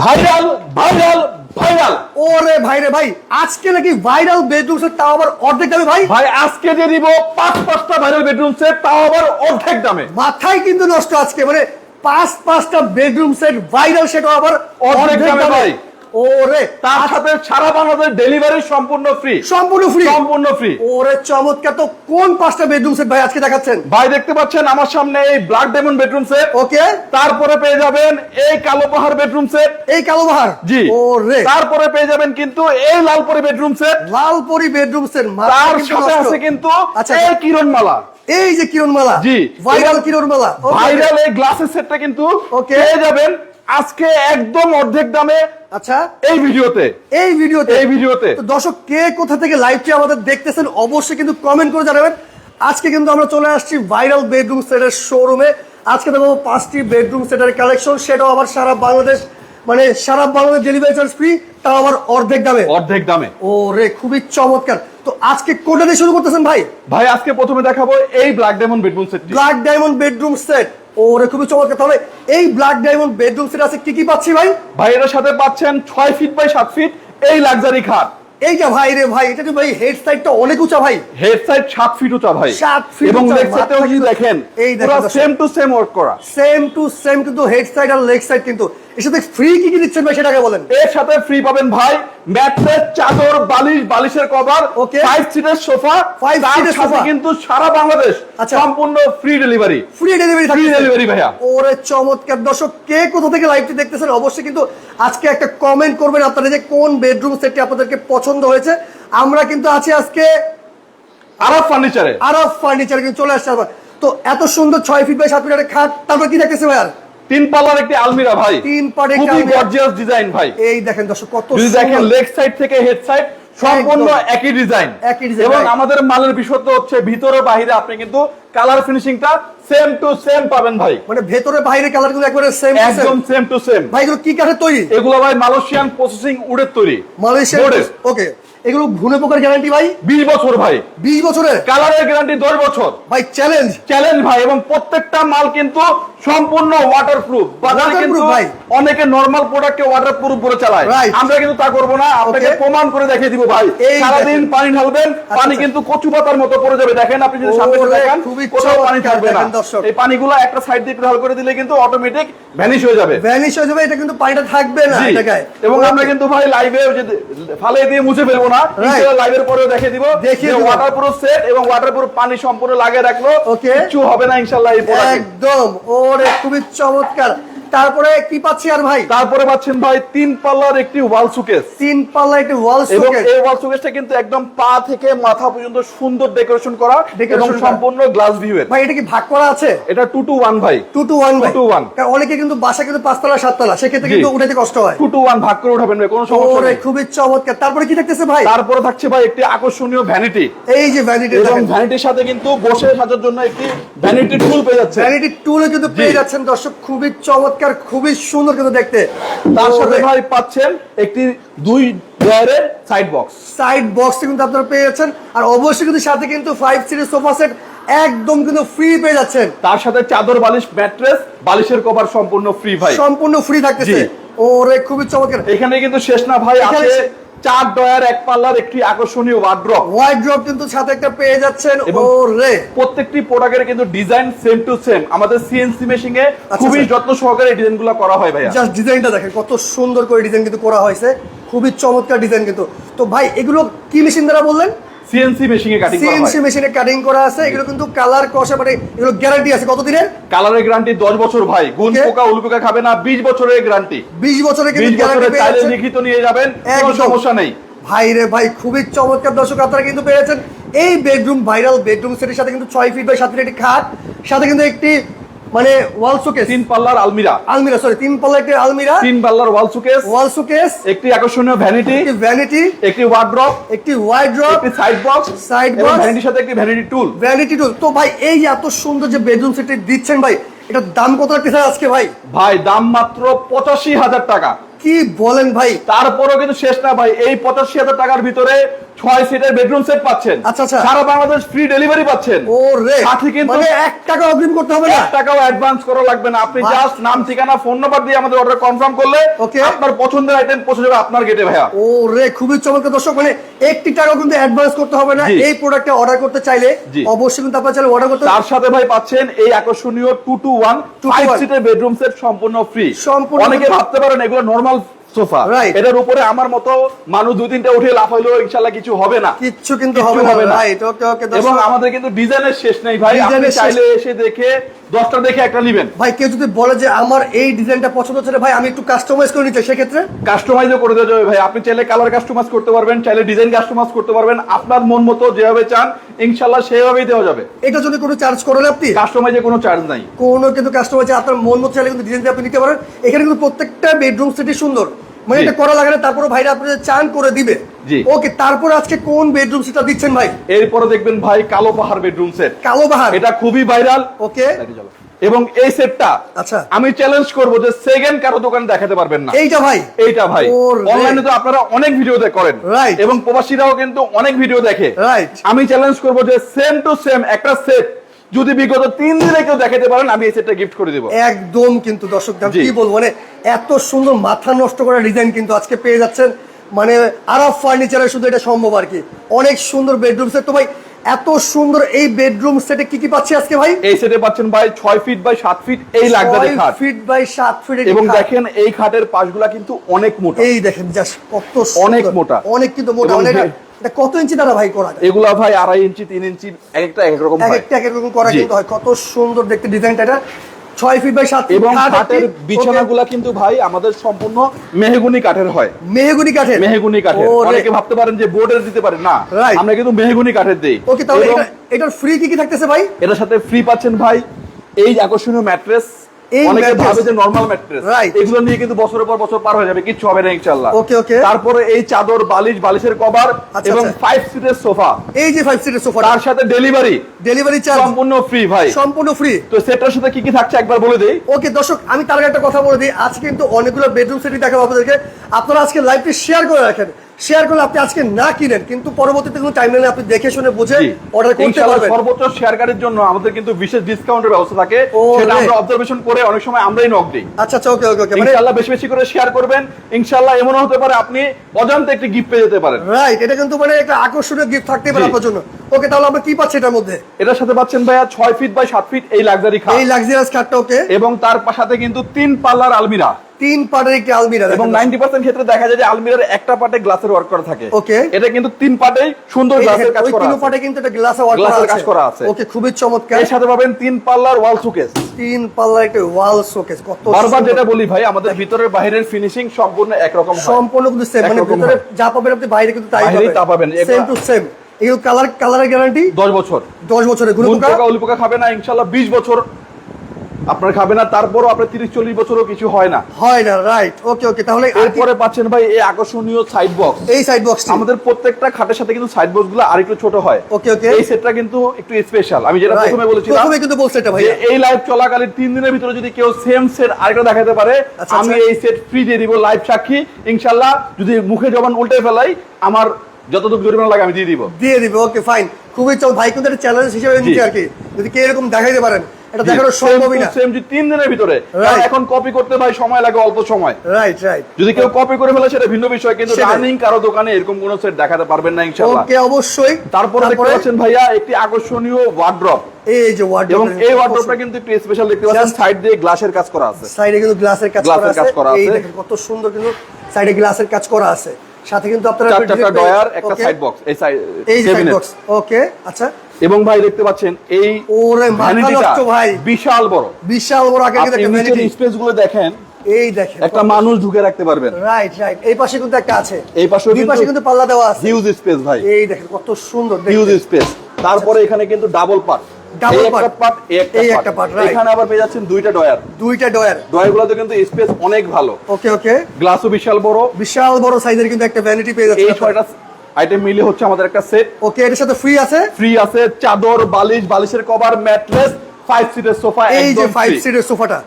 Viral viral viral. ওরে ভাই রে ভাই আজকে নাকি ভাইরাল বেডরুম সেট তাও আবার অর্ধেক দামে ভাই? ভাই আজকে দিয়ে দিব পাঁচ পাঁচটা ভাইরাল বেডরুম সেট তাও আবার অর্ধেক দামে। মাথায় কিন্তু নষ্ট আজকে মানে পাঁচ পাঁচটা বেডরুম সেট ভাইরাল সেটা আবার অর্ধেক দামে। ভাই। ওরে। তার সাথে সারা বাংলাদেশ ডেলিভারি সম্পূর্ণ ফ্রি সম্পূর্ণ ফ্রি সম্পূর্ণ ফ্রি ওরে চমৎকার। তো কোন পাঁচটা বেডরুম সেট ভাই আজকে দেখাচ্ছেন? ভাই দেখতে পাচ্ছেন আমার সামনে এই black diamond bedroom set okay. তারপরে পেয়ে যাবেন এই কালো পাহাড় বেডরুম সেট এই কালো বাহার জি। ওরে। তারপরে পেয়ে যাবেন কিন্তু এই Lalpari bedroom set Lalpari bedroom set তার সাথে আছে কিন্তু আচ্ছা এই কিরণমালা। এই যে কিরণমালা। জি। ভাইরাল কিরণমালা. ভাইরাল এই গ্লাসের সেটটা কিন্তু. পেয়ে যাবেন। আজকে একদম অর্ধেক দামে আচ্ছা। এই ভিডিওতে। এই ভিডিওতে। এই ভিডিওতে। তো দর্শক কে কোথা থেকে লাইভটি আমাদের দেখতেছেন অবশ্যই কিন্তু কমেন্ট করে জানাবেন। আজকে কিন্তু আমরা চলে আসছি ভাইরাল বেডরুম সেটের শোরুমে আজকে দেখব পাঁচটি বেডরুম সেটের কালেকশন সেটাও আবার সারা বাংলাদেশ মানে সারা বাংলাদেশ ডেলিভারি চার্জ ফ্রি তাও আবার অর্ধেক দামে। অর্ধেক দামে। ও রে খুবই চমৎকার। তো আজকে কোনটা দিয়ে শুরু করতেছেন ভাই? ভাই আজকে প্রথমে দেখাবো এই ব্ল্যাক ডায়মন্ড বেডরুম সেটটি ব্ল্যাক ডায়মন্ড বেডরুম সেট ও রে খুবই চমৎকার। তাহলে এই ব্ল্যাক ডায়মন্ড বেডরুম সেট আছে কি কি পাচ্ছি ভাই? ভাই এটার সাথে পাচ্ছেন ছয় ফিট বাই সাত ফিট এই লাক্সারি খাট। এইটা ভাই রে ভাই এটা তো ভাই হেড সাইডটা অনেক উঁচা ভাই। হেড সাইড সাত ফিট উঁচা ভাই। সাত feet এবং লেগ সাইডেও মাথা যদি দেখেন এই দেখেন সেম টু সেম ওয়ার্ক করা। সেম টু সেম কিন্তু হেড সাইড আর লেগ সাইড কিন্তু। এর সাথে ফ্রি কি কি দিচ্ছেন ভাই সেটাকে বলেন। এর সাথে ফ্রি পাবেন ভাই ম্যাট্রেস চাদর বালিশ বালিশের কভার Okay. ফাইভ সিটের সোফা seater সাথে sofa। কিন্তু সারা বাংলাদেশ আচ্ছা। সম্পূর্ণ free delivery free delivery free delivery ভাইয়া। ওরে চমৎকার। দর্শক কে কোথা থেকে লাইভটি দেখতেছেন অবশ্যই কিন্তু আজকে একটা কমেন্ট করবেন আপনারা যে কোন বেডরুম সেটটি আপনাদেরকে পছন্দ হয়েছে। আমরা কিন্তু আছি আজকে আরব ফার্নিচারে আরব ফার্নিচার কিন্তু চলে আসছে তো এত সুন্দর ছয় ফিট বাই সাত ফিট একটা খাট তারপর কি দেখতেছে ভাই আর তিন পাল্লার একটি আলমিরা ভাই। তিন পাড়ে খুবই গর্জিয়াস ডিজাইন ভাই। এই দেখেন দর্শক কত যদি দেখেন লেগ সাইড থেকে হেড সাইড সম্পূর্ণ একই ডিজাইন একই এবং আমাদের মালের বিশেষত্ব হচ্ছে ভিতরে বাহিরে আপনি কিন্তু কালার ফিনিশিংটা সেম টু সেম পাবেন ভাই। মানে ভেতরে বাইরে কালারগুলো একবারে সেম একদম সেম টু সেম ভাই এগুলো কি কাঠের তৈরি? এগুলো ভাই মালয়েশিয়ান প্রসেসিং উডের তৈরি। Malaysia Boarded। ওকে এগুলো ঘুনে পোকার গ্যারান্টি ভাই? বিশ বছর ভাই। বিশ বছরের? কালারের গ্যারান্টি দশ বছর। ভাই চ্যালেঞ্জ চ্যালেঞ্জ ভাই এবং প্রত্যেকটা মাল কিন্তু সম্পূর্ণ ওয়াটার প্রুফ বাজারে কিন্তু ভাই। অনেকে নরমাল প্রোডাক্টকে ওয়াটার প্রুফ বলে চালায়। আমরা কিন্তু তা করব না আপনাকে প্রমাণ করে দেখিয়ে দিব ভাই। সারাদিন পানি ঢালবেন পানি আচ্ছা। কিন্তু কচু পাতার মতো পড়ে যাবে। দেখেন আপনি যদি সামনে ওরে, দেখেন খুবই কোথাও পানি থাকবে না। দর্শক। এই পানিগুলো একটা সাইড দিয়ে ঢাল করে দিলে কিন্তু অটোমেটিক ভ্যানিশ হয়ে যাবে। ভ্যানিশ হয়ে যাবে এটা কিন্তু পানিটা থাকবে না এবং আমরা কিন্তু ভাই লাইভে ফালে দিয়ে মুছে ফেলব না। Right. লাইভের পরেও দেখে দিব দেখি। ওয়াটার প্রুফ সেট এবং ওয়াটার প্রুফ পানি সম্পূর্ণ লাগিয়ে রাখল। ওকে কিছু হবে না ইনশাল্লাহ একদম। ওরে খুবই চমৎকার। তারপরে কি পাচ্ছি আর ভাই? তারপরে পাচ্ছেন ভাই তিন পাল্লার একটি ওয়াল সুকেস। তিন পাল্লা একটি ওয়াল সকেট এই ওয়াল সুকেসটা কিন্তু একদম পা থেকে মাথা পর্যন্ত সুন্দর ডেকোরেশন করা এবং সম্পূর্ণ গ্লাস ভিউ ভাই এটা কি ভাগ করা আছে? এটা টু টু ওয়ান ভাই। টু টু ওয়ান ভাই। 2 to 1 কারণ অনেকে কিন্তু বাসা কিন্তু পাঁচতলা সাততলা সেক্ষেত্রে কিন্তু উঠাতে কষ্ট হয়। টু টু ওয়ান ভাগ করে উঠাবেন ভাই কোনো সমস্যা নেই। খুবই চমৎকার। তারপরে কি থাকতেছে ভাই? তারপরে থাকছে ভাই একটি আকর্ষণীয় ভ্যানিটি এই যে ভ্যানিটি এবং ভ্যানিটির সাথে কিন্তু বসে সাজার জন্য একটি ভ্যানিটি টুল পেয়ে যাচ্ছে ভ্যানিটি টুলে কিন্তু পেয়ে যাচ্ছেন। দর্শক খুবই চমৎকার খুবই সুন্দর কিন্তু দেখতে। তার সাথে ভাই পাচ্ছেন একটি দুই ডয়ারের সাইড বক্স সাইড বক্স কিন্তু আপনারা পেয়ে যাচ্ছেন। আর অবশ্যই কিন্তু সাথে কিন্তু ফাইভ সিরিজ সোফা সেট একদম কিন্তু ফ্রি পেয়ে যাচ্ছেন। তার সাথে চাদর বালিশ ম্যাট্রেস বালিশের কভার সম্পূর্ণ ফ্রি ভাই। সম্পূর্ণ ফ্রি থাকতেছে। ওরে খুবই চমৎকার। এখানে কিন্তু শেষ না ভাই আছে চার ডয়ার এক পাল্লার একটি আকর্ষণীয় ওয়ার্ড্রপ ওয়ার্ড্রপ কিন্তু সাথে একটা পেয়ে যাচ্ছেন ওরে! প্রত্যেকটি প্রোডাক্টের কিন্তু ডিজাইন সেম টু সেম আমাদের সিএনসি মেশিং এ খুবই আচ্ছা। যত্ন সহকারে ডিজাইন ডিজাইনগুলো করা হয় ভাইয়া। জাস্ট ডিজাইনটা দেখেন কত সুন্দর করে ডিজাইন কিন্তু করা হয়েছে। খুবই চমৎকার ডিজাইন কিন্তু। তো ভাই এগুলো কি মেশিন দ্বারা বললেন? সিএনসি মেশিনে কাটিং করা সিএনসি মেশিনে কাটিং করা আছে এগুলো কিন্তু কালার কষা মানে এগুলো গ্যারান্টি আছে। কত দিনের কালারের গ্যারান্টি 10 বছর ভাই। গুণ পোকা উল পোকা খাবে না 20 বছরের গ্যারান্টি বিশ বছরের কিন্তু গ্যারান্টি পেয়ে লিখিত নিয়ে যাবেন কোনো সমস্যা নেই। ভাই রে ভাই খুবই চমৎকার দর্শক আপনারা কিন্তু পেয়েছেন। এই বেডরুম ভাইরাল বেডরুম সেটের সাথে কিন্তু ছয় ফিট বাই সাত ফিট একটি খাট সাথে কিন্তু একটি মানে ওয়াল শোকেস তিন পাল্লার আলমিরা। আলমিরা সরি তিন পাল্লা একটি আলমিরা। তিন পাল্লার ওয়াল সুকেস ওয়াল শোকেস একটি আকর্ষণীয় ভ্যানিটি একটি ভ্যানিটি একটি ওয়ার্ড্রপ একটি ওয়াইড ড্রপ একটি সাইড বক্স এবং box। ভ্যানিটির সাথে একটি ভ্যানিটি টুল ভ্যানিটি টুল তো ভাই এই যে এত সুন্দর যে বেডরুম সেটটি দিচ্ছেন ভাই এটার দাম কত রাখতেছে আজকে ভাই? ভাই দাম মাত্র পঁচাশি হাজার টাকা। কি বলেন ভাই? তারপরও কিন্তু শেষ না ভাই এই পঁচাশি হাজার টাকার ভিতরে ছয় সিটের বেডরুম সেট পাচ্ছেন। আচ্ছা, আচ্ছা। সারা বাংলাদেশ ফ্রি ডেলিভারি পাচ্ছেন। ও রে সাথে কিন্তু মানে এক টাকা অগ্রিম করতে হবে না? এক টাকাও অ্যাডভান্স করা লাগবে না। আপনি জাস্ট নাম ঠিকানা ফোন নাম্বার দিয়ে আমাদের অর্ডার কনফার্ম করলে আপনার পছন্দের আইটেম পৌঁছে যাবে আপনার গেটে ভাইয়া। ও রে খুবই চমৎকার। দর্শক মানে একটি টাকা কিন্তু অ্যাডভান্স করতে হবে না। এই প্রোডাক্টটা অর্ডার করতে চাইলে অবশ্যই কিন্তু আপনারা চাইলে অর্ডার করতে তার সাথে ভাই পাচ্ছেন এই আকর্ষণীয় two to one 2 to five সিটের বেডরুম সেট সম্পূর্ণ ফ্রি সম্পূর্ণ অনেকে ভাবতে পারেন এগুলো নর্মাল সোফা এটার উপরে আমার মতো মানুষ দুই তিনটা উঠে লাফাইলেও ইনশাল্লাহ কিছু হবে না। কিচ্ছু কিন্তু হবে না এবং আমাদের কিন্তু ডিজাইনের শেষ নেই ভাই। আপনি চাইলে এসে দেখে দশটা দেখে একটা নিবেন। ভাই কেউ যদি বলে যে আমার এই ডিজাইনটা পছন্দ হচ্ছে ভাই আমি একটু কাস্টমাইজ করে নিতে সেক্ষেত্রে? কাস্টমাইজও করে দেওয়া যাবে ভাই। আপনি চাইলে কালার কাস্টমাইজ করতে পারবেন চাইলে ডিজাইন কাস্টমাইজ করতে পারবেন। আপনার মন মতো যেভাবে চান ইনশাল্লাহ সেভাবেই দেওয়া যাবে। এটা যদি কোনো চার্জ করেন আপনি? কাস্টমাইজে কোনো চার্জ নাই। কোনো কিন্তু কাস্টমার আপনার মন মতো চাইলে কিন্তু ডিজাইন আপনি নিতে পারেন। এখানে কিন্তু প্রত্যেকটা বেডরুম সেটই সুন্দর। মানে। এটা করা লাগে না তারপরে ভাইরা আপনি যে চান করে দিবে। ওকে তারপর আজকে কোন বেডরুম সেটটা দিচ্ছেন ভাই? এরপরে দেখবেন ভাই কালো পাহাড় বেডরুম সেট কালো বাহার এটা খুবই ভাইরাল ওকে। এবং এই সেটটা আচ্ছা। আমি চ্যালেঞ্জ করব যে সেকেন্ড কারও দোকান দেখাতে পারবেন না। এইটা ভাই? এইটা ভাই। অনলাইনে তো আপনারা অনেক ভিডিও করেন। Right. এবং প্রবাসীরাও কিন্তু অনেক ভিডিও দেখে। Right. আমি চ্যালেঞ্জ করব যে সেম টু সেম একটা সেট যদি বিগত তিন দিনে কেউ দেখাতে পারেন আমি এই সেটটা গিফট করে দেবো। একদম কিন্তু দর্শক কি বলব মানে এত সুন্দর মাথা নষ্ট করা ডিজাইন কিন্তু আজকে পেয়ে যাচ্ছেন। মানে আরব ফার্নিচারে শুধু এটা সম্ভব আর কি। অনেক সুন্দর বেডরুম সেট তো ভাই এত সুন্দর এই বেডরুম সেটে কি কি পাচ্ছি আজকে ভাই? এই সেটে পাচ্ছেন ভাই ছয় ফিট বাই সাত ফিট এই লাগবে খাট। ফিট বাই সাত ফিট এবং দেখেন এই খাটের পাশগুলা কিন্তু অনেক মোটা। এই দেখেন জাস্ট কত অনেক মোটা। অনেক কিন্তু মোটা। এবং মানে এটা- হে- এটা কত ইঞ্চি দ্বারা ভাই করা এগুলা ভাই আড়াই ইঞ্চি তিন ইঞ্চি এক একটা এক রকম এক একটা এক এক রকম করা কিন্তু হয়। কত সুন্দর দেখতে ডিজাইনটা এটা। ছয় ফিট বাই সাত এবং কাঠের বিছানাগুলা কিন্তু ভাই আমাদের সম্পূর্ণ মেহগুনি কাঠের হয়। মেহগুনি কাঠের? মেহগুনি কাঠের। অনেকে ভাবতে পারেন যে বোর্ডের দিতে পারেন না. আমরা কিন্তু মেহগুনি কাঠের দেই। ওকে তাহলে এটার ফ্রি কি কি থাকতেছে ভাই? এটার সাথে ফ্রি পাচ্ছেন ভাই এই আকর্ষণীয় ম্যাট্রেস এই। ভাবে যে নরমাল ম্যাট্রেস এগুলো নিয়ে কিন্তু বছরের পর বছর পার হয়ে যাবে কিচ্ছু হবে না ইনশাআল্লাহ। Okay, okay. তারপরে এই চাদর বালিশ বালিশের কভার আচ্ছা, এবং আচ্ছা। ফাইভ সিটের সোফা এই যে ফাইভ সিটের সোফা তার সাথে ডেলিভারি ডেলিভারি চার্জ সম্পূর্ণ ফ্রি ভাই। সম্পূর্ণ ফ্রি তো সেটার সাথে কি কি থাকছে একবার বলে দেই? ওকে দর্শক আমি তার আগে একটা কথা বলে দিই। আজকে কিন্তু অনেকগুলো বেডরুম সেটই দেখাবো আপনাদেরকে। আপনারা আজকে লাইভটি শেয়ার করে রাখেন। শেয়ার করলে আপনি আজকে না কিনেন কিন্তু পরবর্তীতে কোনো আপনি দেখে শুনে বুঝে অর্ডার করতে পারবেন। সর্বোচ্চ শেয়ারকারীর জন্য আমাদের কিন্তু বিশেষ ডিসকাউন্টের ব্যবস্থা থাকে। সেটা আমরা অবজারভেশন করে অনেক সময় আমরাই নক দিই। আচ্ছা আচ্ছা ওকে ওকে ওকে মানে ইনশাআল্লাহ বেশি বেশি করে শেয়ার করবেন। ইনশাআল্লাহ এমনও হতে পারে আপনি অজান্তে একটি গিফট পেয়ে যেতে পারেন। রাইট এটা কিন্তু মানে একটা আকর্ষণীয় গিফট থাকতে পারে। আপনার জন্য। ওকে তাহলে আমরা কি পাচ্ছি এটার মধ্যে? এটার সাথে পাচ্ছেন ভাইয়া ছয় ফিট বাই সাত ফিট এই লাক্সারি খাট এই লাক্সারিয়াস খাটটা ওকে। এবং তার সাথে কিন্তু তিন পাল্লার আলমিরা। তিন পার্টের একটি আলমিরা এবং দেখেন। নাইনটি পার্সেন্ট ক্ষেত্রে দেখা যায় যে আলমিরার একটা পার্টে গ্লাসের ওয়ার্ক করা থাকে। Okay. এটা কিন্তু তিন পার্টেই সুন্দর গ্লাসের কাজ করা তিন আছে। পার্টে কিন্তু এটা ওয়ার্ক কাজ করা আছে। ওকে খুবই চমৎকার। এর সাথে পাবেন তিন পাল্লার ওয়াল সুকেস তিন পাল্লার একটা ওয়াল শোকেস কত বারবার যেটা বলি ভাই আমাদের ভিতরের বাইরের ফিনিশিং সম্পূর্ণ একরকম হয়। সম্পূর্ণ কিন্তু সেম মানে ভিতরে যা পাবেন আপনি বাইরে কিন্তু তাই পাবেন। সেম টু সেম এগুলো কালার কালারের গ্যারান্টি দশ বছর। 10 বছরেরগুলো গুণ পোকা উলি পোকা খাবে না ইনশাল্লাহ বিশ বছর আপনার খাবে না তারপরও আপনার তিরিশ চল্লিশ বছরও কিছু হয় না। হয় না রাইট ওকে ওকে তাহলে এরপরে পাচ্ছেন ভাই এই আকর্ষণীয় সাইড বক্স এই সাইড বক্সটি আমাদের প্রত্যেকটা খাটের সাথে কিন্তু সাইড বক্সগুলো আরেকটু ছোট হয়। ওকে ওকে এই সেটটা কিন্তু একটু স্পেশাল আমি যেটা প্রথমে বলেছিলাম প্রথমে কিন্তু বলছে এটা যে ভাইয়া। এই লাইভ চলাকালীন তিন দিনের ভিতরে যদি কেউ সেম সেট আরেকটা দেখাতে পারে আচ্ছা, আমি আচ্ছা। এই সেট ফ্রি দিয়ে দিব লাইভ সাক্ষী। ইনশাল্লাহ যদি মুখে জবান উল্টে ফেলাই আমার যতটুকু জরিমানা লাগে আমি দিয়ে দিব। দিয়ে দিবে ওকে ফাইন খুবই চল ভাই কিন্তু একটা চ্যালেঞ্জ হিসেবে নিচ্ছে আর কি। যদি কে এরকম দেখাইতে পারেন এটা দেখানো সম্ভবই না। সেম তিন দিনের ভিতরে। এখন কপি করতে ভাই সময় লাগে অল্প সময়। রাইট রাইট যদি কেউ কপি করে ফেলে সেটা ভিন্ন বিষয় কিন্তু রানিং কারও দোকানে এরকম কোন সেট দেখাতে পারবেন না ইনশাআল্লাহ। ওকে অবশ্যই। তারপরে দেখতে পাচ্ছেন ভাইয়া একটি আকর্ষণীয় ওয়ার্ড্রপ এই যে ওয়ার্ড এবং এই ওয়ার্ড্রপটা কিন্তু একটু স্পেশাল দেখতে পাচ্ছেন সাইড দিয়ে গ্লাসের কাজ করা আছে। সাইডে কিন্তু গ্লাসের কাজ করা আছে। করা এই। দেখেন কত সুন্দর কিন্তু সাইডে গ্লাসের কাজ করা আছে। সাথে কিন্তু আপনারা চার চারটা ডয়ার একটা সাইড বক্স এই সাইড এই সাইড বক্স ওকে আচ্ছা। এবং ভাই দেখতে পাচ্ছেন এই ওরে ভ্যানিটিটা ভাই। বিশাল বড়। বিশাল বড় নিচের vanity। স্পেসগুলো দেখেন এই দেখেন। একটা মানুষ ঢুকে রাখতে পারবেন। রাইট রাইট এই পাশে কিন্তু একটা আছে। এই পাশেও দুই পাশে কিন্তু পাল্লা দেওয়া আছে। হিউজ স্পেস ভাই। এই দেখেন কত সুন্দর হিউজ স্পেস তারপরে এখানে কিন্তু ডাবল পার্ট এই পার্ট এই একটা পার্ট এখানে আবার পেয়ে যাচ্ছেন দুইটা ডয়ার দুইটা ডয়ার ডয়ারগুলোতে কিন্তু স্পেস অনেক ভালো। ওকে ওকে। গ্লাসও বিশাল বড়। বিশাল বড় সাইজের কিন্তু একটা ভ্যানিটি পেয়ে এই ছয়টা আইটেম মিলে হচ্ছে আমাদের একটা সেট ওকে এর সাথে ফ্রি আছে? ফ্রি আছে চাদর বালিশ বালিশের কভার ম্যাট্রেস ফাইভ সিটের সোফা এই যে ফাইভ। সিটের সোফাটা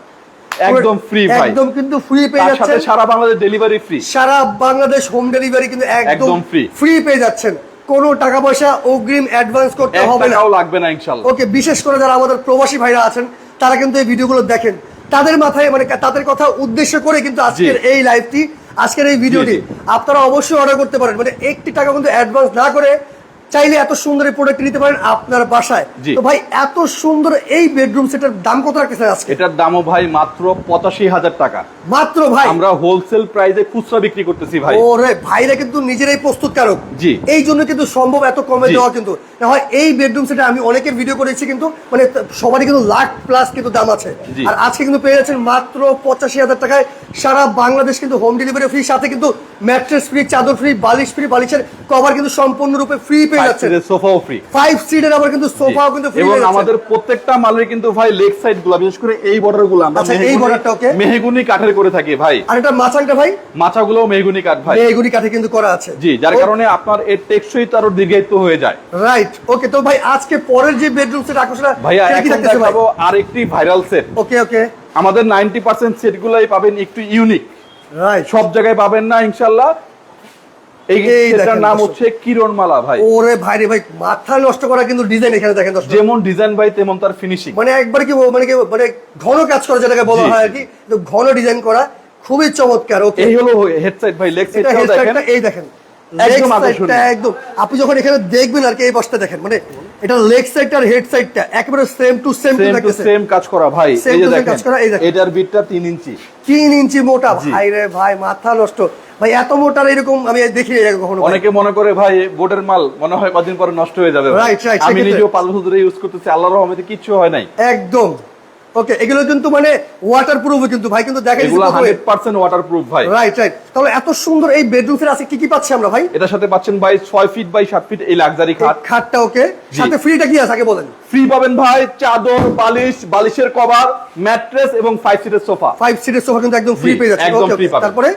একদম ফ্রি ভাই। একদম কিন্তু ফ্রি পেয়ে যাচ্ছেন। সারা বাংলাদেশ ডেলিভারি ফ্রি সারা বাংলাদেশ হোম ডেলিভারি কিন্তু একদম ফ্রি ফ্রি পেয়ে যাচ্ছেন। কোনো টাকা পয়সা অগ্রিম অ্যাডভান্স করতে হবে না। লাগবে না ইনশাল্লাহ। ওকে বিশেষ করে যারা আমাদের প্রবাসী ভাইরা আছেন তারা কিন্তু এই ভিডিওগুলো দেখেন। তাদের মাথায় মানে তাদের কথা উদ্দেশ্য করে কিন্তু আজকের এই লাইভটি আজকের এই ভিডিওটি আপনারা অবশ্যই অর্ডার করতে পারেন। মানে একটি টাকা কিন্তু অ্যাডভান্স না করে চাইলে এত সুন্দর এই প্রোডাক্ট নিতে পারেন আপনার বাসায়। তো ভাই এত সুন্দর এই বেডরুম সেটের দাম কত রাখতেছেন আজকে? এটার দামও ভাই মাত্র পঁচাশি হাজার টাকা। মাত্র ভাই? আমরা হোলসেল প্রাইসে খুচরা বিক্রি করতেছি ভাই। ওরে ভাইরা কিন্তু নিজেরাই প্রস্তুতকারক। জি। এই জন্য কিন্তু সম্ভব এত কমে দেওয়া কিন্তু। না হয় এই বেডরুম সেটে আমি অনেকের ভিডিও করেছি কিন্তু মানে সবারই কিন্তু লাখ প্লাস কিন্তু দাম আছে। আর আজকে কিন্তু পেয়ে যাচ্ছেন মাত্র পঁচাশি হাজার টাকায় সারা বাংলাদেশ কিন্তু হোম ডেলিভারি ফ্রি সাথে কিন্তু ম্যাট্রেস ফ্রি চাদর ফ্রি বালিশ ফ্রি বালিশের কভার কিন্তু সম্পূর্ণরূপে ফ্রি পেয়ে যাচ্ছেন সোফাও ফ্রি ফাইভ সিটের আবার কিন্তু সোফাও কিন্তু ফ্রি এবং আমাদের প্রত্যেকটা মালের কিন্তু ভাই লেগ সাইডগুলা বিশেষ করে এই বর্ডারগুলো আমরা আচ্ছা, এই মেহগুনি- borderটা মেহগুনি কাঠের করে থাকি ভাই। আর এটা মাচাংটা ভাই? মাচাগুলো মেহগুনি কাঠ ভাই। এগুলি কাঠে কিন্তু করা আছে। জি যার কারণে আপনার এর টেকসই তারও দীর্ঘায়িত হয়ে যায়। রাইট ওকে তো ভাই আজকে পরের যে বেডরুম সেট আকর্ষণ এখন দেখাবো আরেকটি ভাইরাল সেট ওকে ওকে আমাদের নাইনটি পার্সেন্ট সেট গুলাই পাবেন একটু ইউনিক রাইট সব জায়গায় পাবেন না ইনশাল্লাহ। এই এই সেটার দেখেন নাম হচ্ছে কিরণমালা ভাই। ওরে ভাই রে ভাই মাথা নষ্ট করা কিন্তু ডিজাইন এখানে দেখেন যেমন ডিজাইন ভাই তেমন তার ফিনিশিং মানে একবার কি মানে কি মানে ঘন কাজ করা যেটাকে বলা জি, হয় আর কি ঘন ডিজাইন করা খুবই চমৎকার ওকে এই হলো হেডসাইড ভাই লেগ এটা দেখেন। এই দেখেন। একদম আপনি যখন এখানে দেখবেন আর কি এই বসটা দেখেন মানে এটা লেগ সাইডটা আর হেড সাইডটা একেবারে same to same to same কাজ করা ভাই এই যে দেখেন। এটার বিটটা 3 ইঞ্চি। তিন ইঞ্চি মোটা ভাই রে ভাই মাথা নষ্ট। ভাই এত মোটার এরকম আমি দেখি কখনো অনেকে মনে করে ভাই বোটের মাল মনে হয় কদিন পরে নষ্ট হয়ে যাবে আমি নিজেও পাঁচ বছর ধরে ইউজ করতেছি আল্লাহর রহমতে কিচ্ছু হয় নাই। একদম। ওকে এগুলো কিন্তু মানে কিন্তু ভাই কিন্তু দেখা এগুলো হান্ড্রেড পার্সেন্ট ওয়াটার প্রুফ ভাই। রাইট রাইট তাহলে এত সুন্দর এই বেডরুম আছে কি কি পাচ্ছি আমরা ভাই? এটার সাথে পাচ্ছেন ভাই ছয় ফিট বাই সাত ফিট এই লাক্সারি খাট। খাটটা ওকে সাথে ফ্রিটা কি আছে আগে বলেন। ফ্রি পাবেন ভাই চাদর বালিশ বালিশের কভার ম্যাট্রেস এবং ফাইভ সিটের সোফা ফাইভ সিটের সোফা কিন্তু একদম ফ্রি পেয়ে যাচ্ছে একদম ওকে ফ্রি পাবেন। তারপরে?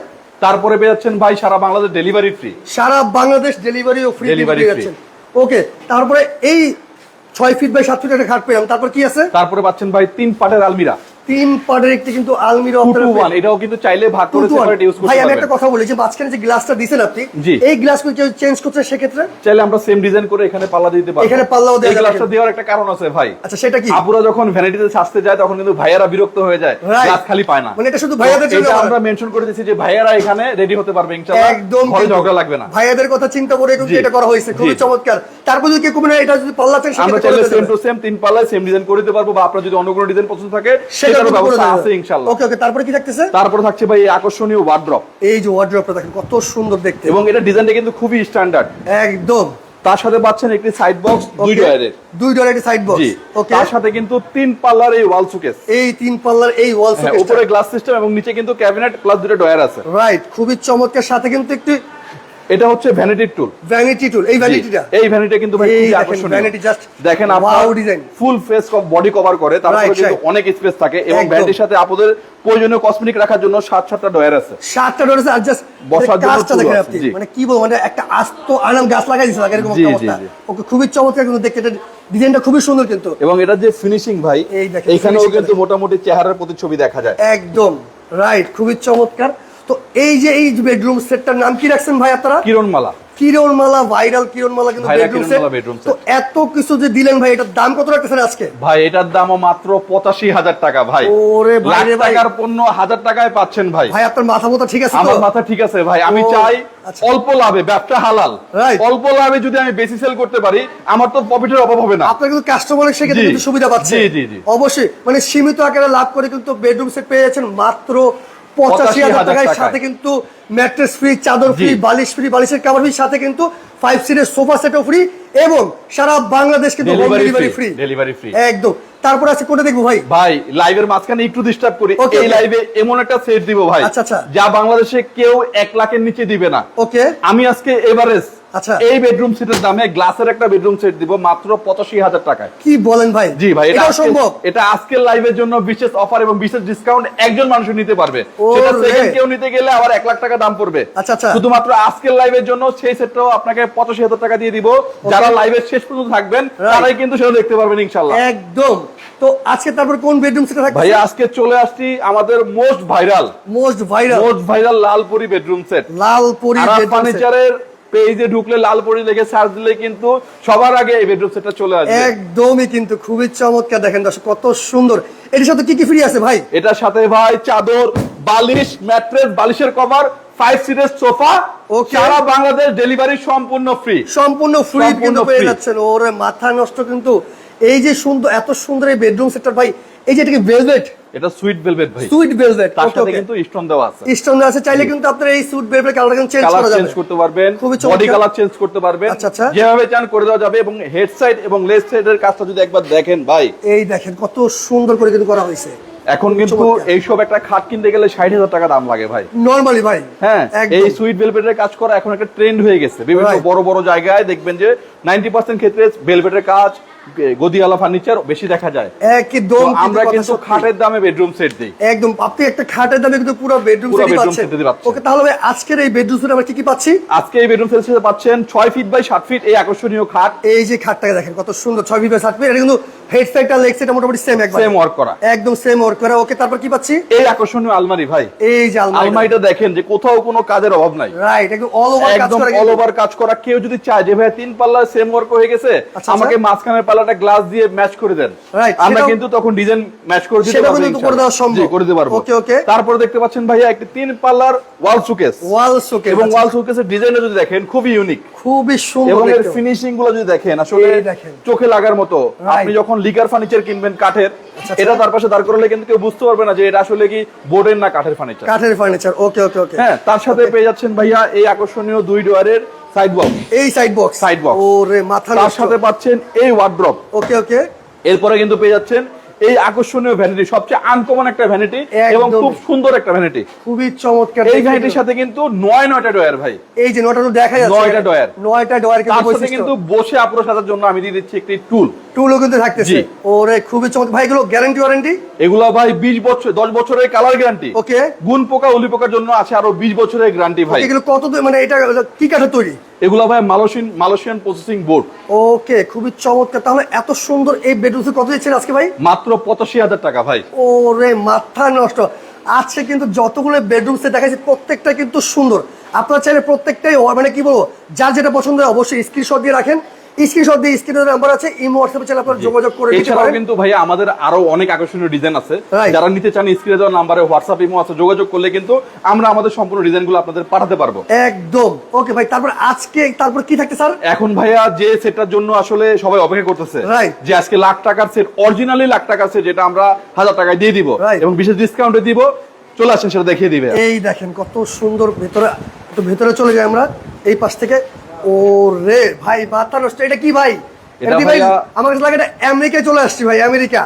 তারপরে পেয়ে যাচ্ছেন ভাই সারা বাংলাদেশ ডেলিভারি ফ্রি সারা বাংলাদেশ ডেলিভারি ও ফ্রি পেয়ে যাচ্ছেন। ওকে তারপরে এই ছয় ফিট বাই সাত ফিট একটা খাট পেলাম তারপর কি আছে? তারপরে পাচ্ছেন ভাই তিন পাটের আলমিরা। তিন পার্টের একটি কিন্তু আলমিরা আপনারা এটাও কিন্তু চাইলে ভাগ করে। সেপারেট ইউজ করতে ভাই আমি একটা কথা বলি যে মাঝখানে যে গ্লাসটা দিছেন আপনি এই গ্লাস চেঞ্জ করছে সেক্ষেত্রে? চাইলে আমরা সেম ডিজাইন করে এখানে পাল্লা দিতে পারব। এখানে পাল্লাও দেওয়া। গ্লাসটা দেওয়ার একটা কারণ আছে ভাই। আচ্ছা সেটা কি? আপুরা যখন ভ্যানিটিতে সাজতে যায় তখন কিন্তু ভাইয়ারা বিরক্ত হয়ে যায়। গ্লাস খালি পায় না। মানে এটা শুধু ভাইয়াদের জন্য আমরা মেনশন করে দিয়েছি যে ভাইয়ারা এখানে রেডি হতে পারবে ইনশাআল্লাহ। একদম ঘরে ঝগড়া লাগবে না। ভাইয়াদের কথা চিন্তা করে কিন্তু এটা করা হয়েছে। খুবই চমৎকার। তারপর যদি কেউ কোনো এটা যদি পাল্লা চান আমরা চাইলে সেম টু সেম তিন পাল্লায় সেম ডিজাইন করে দিতে পারব বা আপনার যদি অন্য কোনো ডিজাইন পছন্দ থাকে সেটারও ব্যবস্থা আছে ইনশাআল্লাহ। ওকে ওকে তারপরে কি থাকতেছে? তারপরে থাকছে ভাই আকর্ষণীয় ওয়ার্ড্রপ এই যে ওয়ার্ড্রপটা দেখেন কত সুন্দর দেখতে। এবং এটা ডিজাইনটা কিন্তু খুবই স্ট্যান্ডার্ড একদম। তার সাথে পাচ্ছেন একটি সাইড বক্স দুই? ডয়ারের দুই ডলার সাইড বক্স ওকে। তার সাথে কিন্তু তিন পাল্লার এই ওয়াল সুকেস এই তিন পাল্লার এই ওয়াল হ্যাঁ উপরে গ্লাস সিস্টেম এবং নিচে কিন্তু ক্যাবিনেট প্লাস দুটো ডয়ার আছে। রাইট খুবই চমৎকার। সাথে কিন্তু একটি এটা হচ্ছে ভ্যানিটির টুল ভ্যানিটি টুল এই ভ্যানিটিটা এই ভ্যানিটা কিন্তু ভাই খুবই আকর্ষণীয়। vanity just দেখেন design। Full face body cover করে তারপরে কিন্তু অনেক স্পেস থাকে এবং ভ্যানিটির সাথে আপনাদের প্রয়োজনীয় কসমেটিক রাখার জন্য সাত সাতটা ডয়ার আছে। সাতটা ডলার আর জাস্ট বসার জন্য কাজটা দেখেন আছে, আপনি মানে কি বলব মানে একটা আস্ত আনাম গাছ লাগাই দিছে এরকম একটা অবস্থা। ওকে খুবই চমৎকার কিন্তু দেখতে ডিজাইনটা খুবই সুন্দর কিন্তু। এবং এটা যে ফিনিশিং ভাই এই দেখেন, এখানেও finishing কিন্তু মোটামুটি চেহারার প্রতিচ্ছবি দেখা যায়। একদম রাইট খুবই চমৎকার। তো এই যে এই বেডরুম সেটটার নাম কি রাখছেন ভাই আপনারা কিরণমালা। কিরণমালা ভাইরাল কিরণমালা কিন্তু বেডরুম সেট। তো এত কিছু যে দিলেন ভাই এটার দাম কত রাখতেছেন আজকে? ভাই এটার দামও মাত্র পঁচাশি হাজার টাকা ভাই। ওরে ভাই রে ভাই। টাকার পণ্য হাজার টাকায় পাচ্ছেন ভাই। ভাই আপনার মাথা মতো ঠিক আছে তো? আমার মাথা ঠিক আছে ভাই। আমি চাই আচ্ছা। অল্প লাভে ব্যবসা হালাল। অল্প লাভে যদি আমি বেশি সেল করতে পারি আমার তো প্রফিটের অভাব হবে না। আপনার কিন্তু কাস্টমারের সেক্ষেত্রে কিন্তু সুবিধা পাচ্ছে। জি, জি, জি। অবশ্যই মানে সীমিত আকারে লাভ করে কিন্তু বেডরুম সেট পেয়ে যাচ্ছেন মাত্র পঁচাশি হাজার 85,000 টাকায় টাকায়। সাথে কিন্তু ম্যাট্রেস ফ্রি চাদর ফ্রি বালিশ ফ্রি বালিশের কাভার ফ্রি সাথে কিন্তু ফাইভ সিটের সোফা সেটও ফ্রি এবং সারা বাংলাদেশ কিন্তু home delivery free delivery free। একদম। তারপর আছে কোনটা দেখব ভাই? ভাই লাইভের মাঝখানে একটু ডিস্টার্ব করি। এই লাইভে এমন একটা সেট দিব ভাই। আচ্ছা, আচ্ছা। যা বাংলাদেশে কেউ এক লাখের নিচে দিবে না। ওকে আমি আজকে এভারেজ আচ্ছা। এই বেডরুম সেটের দামে গ্লাসের একটা বেডরুম সেট দিব মাত্র পঁচাশি হাজার টাকায়। কি বলেন ভাই? জি ভাই এটা সম্ভব? এটা আজকের লাইভের জন্য বিশেষ অফার এবং বিশেষ ডিসকাউন্ট একজন মানুষ নিতে পারবে। সেটা সেকেন্ড কেউ নিতে গেলে আবার এক লাখ টাকা দাম পড়বে। আচ্ছা, আচ্ছা। শুধুমাত্র আজকের লাইভের জন্য সেই সেটটাও আপনাকে পঁচাশি হাজার টাকা দিয়ে দিব। যারা লাইভের শেষ পর্যন্ত থাকবেন তারাই কিন্তু সেটা দেখতে পারবেন ইনশাল্লাহ একদম। তো আজকে তারপর কোন বেডরুম সেটা থাকবে ভাইয়া আজকে চলে আসছি আমাদের most viral most viral most viral Lalpuri bedroom set Lalpari আরাম ফার্নিচারের পেজে ঢুকলে লাল পরি লেগে সার্চ দিলে কিন্তু সবার আগে এই বেডরুম সেটটা চলে আসবে। একদমই কিন্তু খুবই চমৎকার দেখেন দর্শক কত সুন্দর। এটার সাথে কি কি ফ্রি আছে ভাই? এটার সাথে ভাই চাদর বালিশ ম্যাট্রেস বালিশের কভার ফাইভ সিটের সোফা ও সারা বাংলাদেশ ডেলিভারি সম্পূর্ণ ফ্রি সম্পূর্ণ ফ্রি কিন্তু পেয়ে যাচ্ছেন। ওরে মাথা নষ্ট কিন্তু। এই যে সুন্দর এত সুন্দর এই বেডরুম সেটটা ভাই এই যে এটাকে ভেলভেট এটা সুইট ভেলভেট ভাই। সুইট ভেলভেট তার সাথে কিন্তু স্টোন দেওয়া আছে। স্টোন আছে চাইলে কিন্তু আপনার এই সুইট ভেলভেট কালারটা কিন্তু চেঞ্জ করা যাবে। চেঞ্জ করতে পারবেন বডি কালার চেঞ্জ করতে পারবেন। আচ্ছা, আচ্ছা। যেভাবে চান করে দেওয়া যাবে এবং হেড সাইড এবং সাইডের কাজটা যদি একবার দেখেন ভাই। এই দেখেন কত সুন্দর করে কিন্তু করা হয়েছে। এখন কিন্তু। এইসব একটা খাট কিনতে গেলে ষাট হাজার টাকা দাম লাগে ভাই। নরমালি ভাই হ্যাঁ এই সুইট ভেলভেটের কাজ করা এখন একটা ট্রেন্ড হয়ে গেছে। বিভিন্ন বড় বড় জায়গায় দেখবেন যে নাইনটি পার্সেন্ট ক্ষেত্রে ভেলভেটের কাজ গদিওয়ালা ফার্নিচার বেশি দেখা যায়। একদম আমরা কিন্তু খাটের দামে বেডরুম সেট দিই। একদম আপনি একটা খাটের দামে কিন্তু পুরো বেডরুম bedroom পাচ্ছেন। ওকে তাহলে আজকের এই বেডরুম সেট আমরা কি কি পাচ্ছি? আজকে এই বেডরুম সেট পাচ্ছেন ছয় ফিট বাই সাত ফিট এই আকর্ষণীয় খাট। এই যে খাটটাকে দেখেন কত সুন্দর ছয় ফিট সাত ফিট এটা কিন্তু হেড লেগ মোটামুটি সেম একবার। সেম ওয়ার্ক করা। একদম সেম ওয়ার্ক করা। ওকে তারপর কি পাচ্ছি? এই আকর্ষণীয় আলমারি ভাই। এই যে আলমারি আলমারিটা দেখেন যে কোথাও কোনো কাজের অভাব নাই। রাইট একদম অল ওভার কাজ একদম অল। ওভার কাজ করা। কেউ যদি চায় যে ভাই তিন পাল্লা সেম ওয়ার্ক হয়ে গেছে আচ্ছা, আমাকে মাঝখানের পাল্লাটা গ্লাস দিয়ে ম্যাচ করে দেন। আমরা কিন্তু তখন ডিজাইন ম্যাচ করে দিতে পারব কিন্তু করে দেওয়া সম্ভব। করে দিতে পারব। Okay, okay. তারপরে দেখতে পাচ্ছেন ভাইয়া একটি তিন পাল্লার ওয়াল সুকেস ওয়াল শোকে এবং ওয়াল সুকেসের ডিজাইনটা যদি দেখেন খুবই ইউনিক খুবই সুন্দর এবং এর ফিনিশিংগুলো যদি দেখেন আসলে চোখে লাগার মতো। আপনি যখন লিগার ফার্নিচার কিনবেন কাঠের আচ্ছা। এটা তার পাশে দাঁড় করলে কিন্তু কেউ বুঝতে পারবে না যে এটা আসলে কি বোর্ডের না কাঠের ফার্নিচার কাঠের ফার্নিচার ওকে ওকে ওকে হ্যাঁ তার সাথে পেয়ে যাচ্ছেন ভাইয়া এই আকর্ষণীয় দুই ডোয়ারের সাইড বক্স এই সাইড বক্স সাইড বক্স ওরে মাথা তার সাথে পাচ্ছেন এই ওয়ার্ড্রপ ওকে ওকে এরপরে কিন্তু পেয়ে যাচ্ছেন এই আকর্ষণীয় ভ্যানিটি সবচেয়ে আনকমন একটা ভ্যানিটি এবং খুব সুন্দর একটা ভ্যানিটি খুবই চমৎকার এই ভ্যানিটির। সাথে কিন্তু নয় নয়টা ডয়ার ভাই। এই যে তো দেখা যাচ্ছে। নয়টা ডয়ার। নয়টা ডয়ার কিন্তু তার সাথে কিন্তু বসে আপুরো সাজার জন্য আমি দিয়ে দিচ্ছি একটি টুল টুলও কিন্তু থাকতেছে। ওরে খুবই চমৎকার। ভাই এগুলো গ্যারান্টি ওয়ারেন্টি এগুলো ভাই বিশ বছর দশ বছরের কালার গ্যারান্টি ওকে গুণ পোকা উলি পোকার জন্য আছে আরও বিশ বছরের গ্যারান্টি ভাই। এগুলো কত দূর- মানে এটা কি কাঠের তৈরি? এগুলো ভাই Malaysian Malaysian processing board okay খুবই চমৎকার। তাহলে এত সুন্দর এই বেডরুম কত দিচ্ছেন আজকে ভাই? মাত্র পঁচাশি হাজার টাকা ভাই। ও রে মাথা নষ্ট। আজকে কিন্তু যতগুলো বেডরুম সে দেখাচ্ছে প্রত্যেকটা কিন্তু সুন্দর। আপনার চাইলে প্রত্যেকটাই মানে কি বলব যার যেটা পছন্দ হয় অবশ্যই স্ক্রিনশট দিয়ে রাখেন। স্ক্রিনশট দিয়ে স্ক্রিনের নাম্বার আছে ইমো হোয়াটসঅ্যাপে চাইলে আপনারা যোগাযোগ করে নিতে পারেন। কিন্তু ভাইয়া আমাদের আরও অনেক আকর্ষণীয় ডিজাইন আছে। যারা নিতে চান স্ক্রিনে দেওয়া নাম্বারে হোয়াটসঅ্যাপ ইমো আছে যোগাযোগ করলে কিন্তু আমরা আমাদের সম্পূর্ণ ডিজাইনগুলো আপনাদের পাঠাতে পারব। একদম। ওকে ভাই তারপর আজকে তারপর কি স্যার? এখন ভাইয়া যে সেটটার জন্য আসলে সবাই অপেক্ষা করতেছে. যে আজকে লাখ টাকার সেট অরিজিনালি লাখ টাকার সেট যেটা আমরা হাজার টাকায় দিয়ে দিব. এবং বিশেষ ডিসকাউন্টে দিব চলে আসেন সেটা দেখিয়ে দিবে এই দেখেন কত সুন্দর ভেতরে ভেতরে চলে যাই আমরা এই পাশ থেকে ও রে ভাই মাথা নষ্ট। এটা কি ভাই? ভাই? আমার কাছে লাগে এটা আমেরিকায় চলে আসছি ভাই আমেরিকা।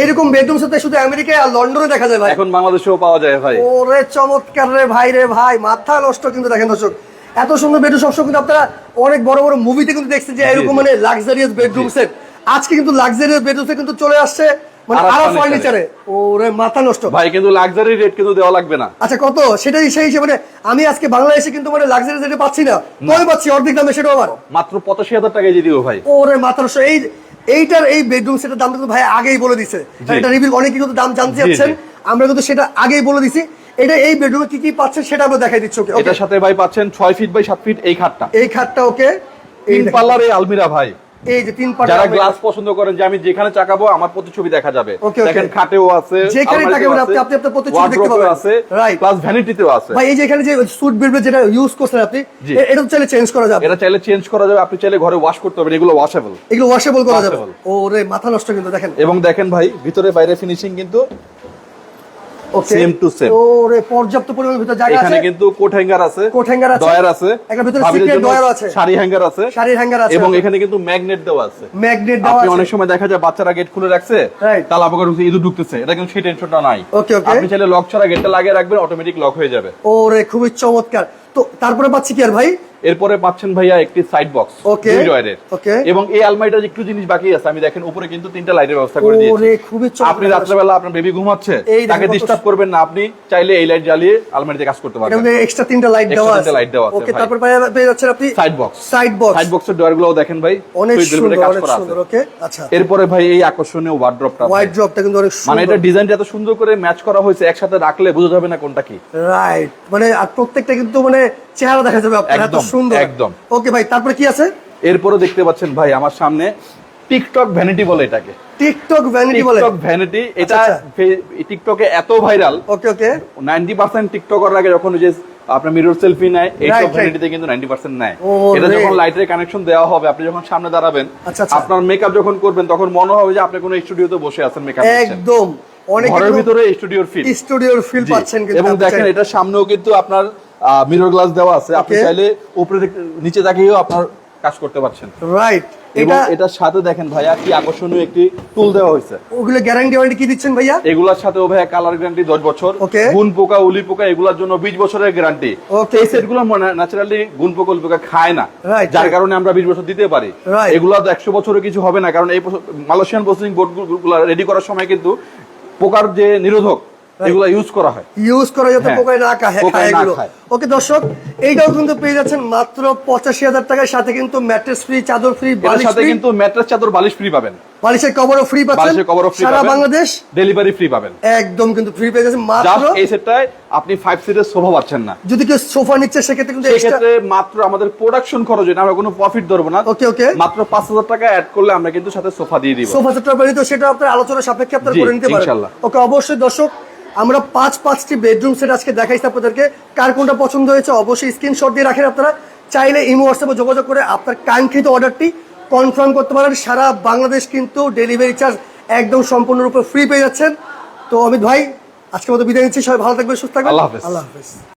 এইরকম বেডরুম সাথে শুধু আমেরিকায় আর লন্ডনে দেখা যায় ভাই। এখন বাংলাদেশেও পাওয়া যায় ভাই। ওরে চমৎকার রে ভাই রে ভাই মাথা নষ্ট কিন্তু দেখেন দর্শক। এত সুন্দর বেডরুম সবসময় কিন্তু আপনারা অনেক বড় বড় মুভিতে কিন্তু দেখছেন যে এরকম মানে লাক্সারিয়াস বেডরুম সেট আজকে কিন্তু লাক্সারিয়াস বেডরুম সেট কিন্তু চলে আসছে। মানে আরাফ ফার্নিচারে ওরে মাথা নষ্ট। ভাই কিন্তু লাক্সারি রেট কিন্তু দেওয়া লাগবে না। আচ্ছা কত? সেটাই সেই হিসেবে মানে আমি আজকে বাংলাদেশে কিন্তু মানে লাক্সারি রেটে পাচ্ছি না। কই পাচ্ছি? অর্ধেক দামে সেটাও আমার মাত্র পঁচাশি হাজার টাকায় দিয়ে দিব ভাই। ওরে মাথা নষ্ট। এই এইটার এই বেডরুম সেটার দাম কিন্তু ভাই আগেই বলে দিছে। এটা রিভিউ অনেকে কিন্তু দাম জানতে জি। আমরা কিন্তু সেটা আগেই বলে দিছি। এটা এই বেডরুমে কি কি পাচ্ছেন সেটা আমরা দেখাই দিচ্ছি ওকে? এটার সাথে ভাই পাচ্ছেন ছয় ফিট বাই সাত ফিট এই খাটটা। এই খাটটা ওকে? তিন পাল্লার এই আলমিরা ভাই। এই যে তিন যারা গ্লাস পছন্দ করেন যে আমি যেখানে চাকাবো আমার প্রতিচ্ছবি দেখা যাবে. দেখেন খাটেও আছে যেখানে তাকাবেন আপনি- আপনি আপনার প্রতিচ্ছবি দেখতে পাবেন। আছে. প্লাস ভ্যানিটিতেও আছে। ভাই এই যে এখানে যে সুট বেডরুম যেটা ইউজ করছেন আপনি এটা চাইলে চেঞ্জ করা যাবে। এটা চাইলে চেঞ্জ করা যাবে আপনি চাইলে ঘরে ওয়াশ করতে পারবেন এগুলো ওয়াশেবল এগুলো ওয়াশেবল করা যাবে। ওরে মাথা নষ্ট কিন্তু দেখেন। এবং দেখেন ভাই ভিতরে বাইরে ফিনিশিং কিন্তু ওকে টু সেম ওরে পর্যাপ্ত পরিমাণ ভিতরে জায়গা এখানে কিন্তু কোট হ্যাঙ্গার আছে কোট হ্যাঙ্গার আছে। ডয়ার আছে একটা ভিতরে সিক্রেট ডয়ার আছে। শাড়ি হ্যাঙ্গার আছে। শাড়ি হ্যাঙ্গার আছে। এবং এখানে কিন্তু ম্যাগনেট দেওয়া আছে। ম্যাগনেট দেওয়া আপনি আছে। অনেক সময় দেখা যায় বাচ্চারা গেট খুলে রাখছে. তালা পাকা ঢুকছে ইঁদুর ঢুকতেছে। এটা কিন্তু সেই টেনশনটা নাই। ওকে ওকে আপনি চাইলে লক ছাড়া গেটটা লাগিয়ে রাখবেন অটোমেটিক লক হয়ে যাবে। ওরে খুবই চমৎকার। তো তারপরে পাচ্ছি কি আর ভাই? এরপরে পাচ্ছেন ভাইয়া একটি সাইড বক্স ডয়ারের Okay. এবং এই আলমারিটার একটু জিনিস বাকি আছে আমি দেখেন উপরে কিন্তু তিনটা লাইটের ব্যবস্থা করে দিয়েছি। ওরে খুবই চমৎকার। আপনি রাত্রেবেলা আপনার বেবি ঘুমাচ্ছে তাকে ডিস্টার্ব করবেন না আপনি চাইলে এই লাইট জ্বালিয়ে আলমারিতে কাজ করতে পারবেন। মধ্যে এক্সট্রা তিনটা লাইট দেওয়া আছে light দেওয়া আছে, ওকে। তারপর পেয়ে- পেয়ে যাচ্ছেন আপনি side box side box side বক্সের ডয়ারগুলো দেখেন ভাই অনেক সুন্দর অনেক সুন্দর ওকে আচ্ছা। এরপরে ভাই এই আকর্ষণীয় ওয়ার্ড্রপটা হোয়াইট ড্রপটা কিন্তু অনেক সুন্দর মানে এটা ডিজাইনটা এত সুন্দর করে ম্যাচ করা হয়েছে একসাথে রাখলে বোঝা যাবে না কোনটা কি। রাইট মানে আর প্রত্যেকটা কিন্তু মানে চেহারা দেখা যাবে আপনার এত সুন্দর। একদম। ওকে ভাই তারপরে কি আছে? এরপরে দেখতে পাচ্ছেন ভাই আমার সামনে টিকটক ভ্যানিটি বলে এটাকে। টিকটক ভ্যানিটি বলে? টিকটক ভ্যানিটি এটা আচ্ছা। টিকটকে এত viral. Okay okay. Ninety percent TikToker আগে যখন যে আপনার মিরর সেলফি নেয় এইসব right. ভ্যানিটিতে কিন্তু নাইনটি পার্সেন্ট নেয়। এটা যখন লাইটের কানেকশন দেওয়া হবে আপনি যখন সামনে দাঁড়াবেন আচ্ছা, আচ্ছা। আপনার মেকআপ যখন করবেন তখন মনে হবে যে আপনি কোনো স্টুডিওতে বসে আছেন মেকআপ একদম। ঘরের ভিতরে স্টুডিওর ফিল স্টুডিওর ফিল পাচ্ছেন কিন্তু এবং দেখেন। এটার সামনেও কিন্তু আপনার মিরর গ্লাস দেওয়া আছে। আপনি চাইলে উপরে নিচে তাকিয়েও আপনার কাজ করতে পারছেন। রাইট এটা এটার সাথে দেখেন ভাইয়া কি আকর্ষণীয় একটি টুল দেওয়া হয়েছে। ওগুলো গ্যারান্টি ওয়ারেন্টি কি দিচ্ছেন ভাইয়া? এগুলোর সাথেও ভাইয়া কালার গ্যারান্টি দশ বছর। গুণ পোকা উলি পোকা এগুলোর জন্য বিশ বছরের গ্যারান্টি এই okay. সেট ন্যাচারালি গুণ পোকা উলি পোকা খায় না। যার কারণে আমরা বিশ বছর দিতে পারি. এগুলো তো একশো বছরের কিছু হবে না কারণ এই মালয়েশিয়ান প্রসেসিং বোর্ডগুলো রেডি করার সময় কিন্তু পোকার যে নিরোধক এগুলো ইউজ করা হয়। ইউজ করা যাতে হ্যাঁ, পোকায় না খায় না এগুলো ওকে দর্শক এইটাও কিন্তু পেয়ে যাচ্ছেন মাত্র পঁচাশি হাজার টাকার সাথে কিন্তু ম্যাট্রেস ফ্রি চাদর ফ্রি বালিশ সাথে কিন্তু ম্যাট্রেস চাদর বালিশ ফ্রি পাবেন। বালিশের কভারও ফ্রি পাচ্ছেন। কভারও ফ্রি সারা বাংলাদেশ ডেলিভারি ফ্রি পাবেন। একদম কিন্তু ফ্রি পেয়ে যাচ্ছেন। মাত্র এই সেটটায় আপনি সিটের সোফা পাচ্ছেন না। যদি কেউ সোফা নিচ্ছে সেক্ষেত্রে কিন্তু সেক্ষেত্রে মাত্র আমাদের প্রোডাকশন খরচ এটা আমরা কোনো প্রফিট ধরবো না। ওকে ওকে মাত্র পাঁচ হাজার টাকা অ্যাড করলে আমরা কিন্তু সাথে সোফা দিয়ে দিব। সোফা সেটটা তো সেটা আপনার আলোচনা সাপেক্ষে আপনার করে নিতে পারেন। ওকে অবশ্যই দর্শক আমরা পাঁচ পাঁচটি বেডরুম সেট আজকে দেখাইছি আপনাদেরকে। কার কোনটা পছন্দ হয়েছে অবশ্যই স্ক্রিনশট দিয়ে রাখেন আপনারা। চাইলে ইমো হোয়াটসঅ্যাপে যোগাযোগ করে আপনার কাঙ্ক্ষিত অর্ডারটি কনফার্ম করতে পারেন। সারা বাংলাদেশ কিন্তু ডেলিভারি চার্জ একদম সম্পূর্ণরূপে ফ্রি পেয়ে যাচ্ছেন। তো অমিত ভাই আজকে মতো বিদায় নিচ্ছি। সবাই ভালো থাকবে সুস্থ থাকবে আল্লাহ হাফেজ। আল্লাহ হাফেজ।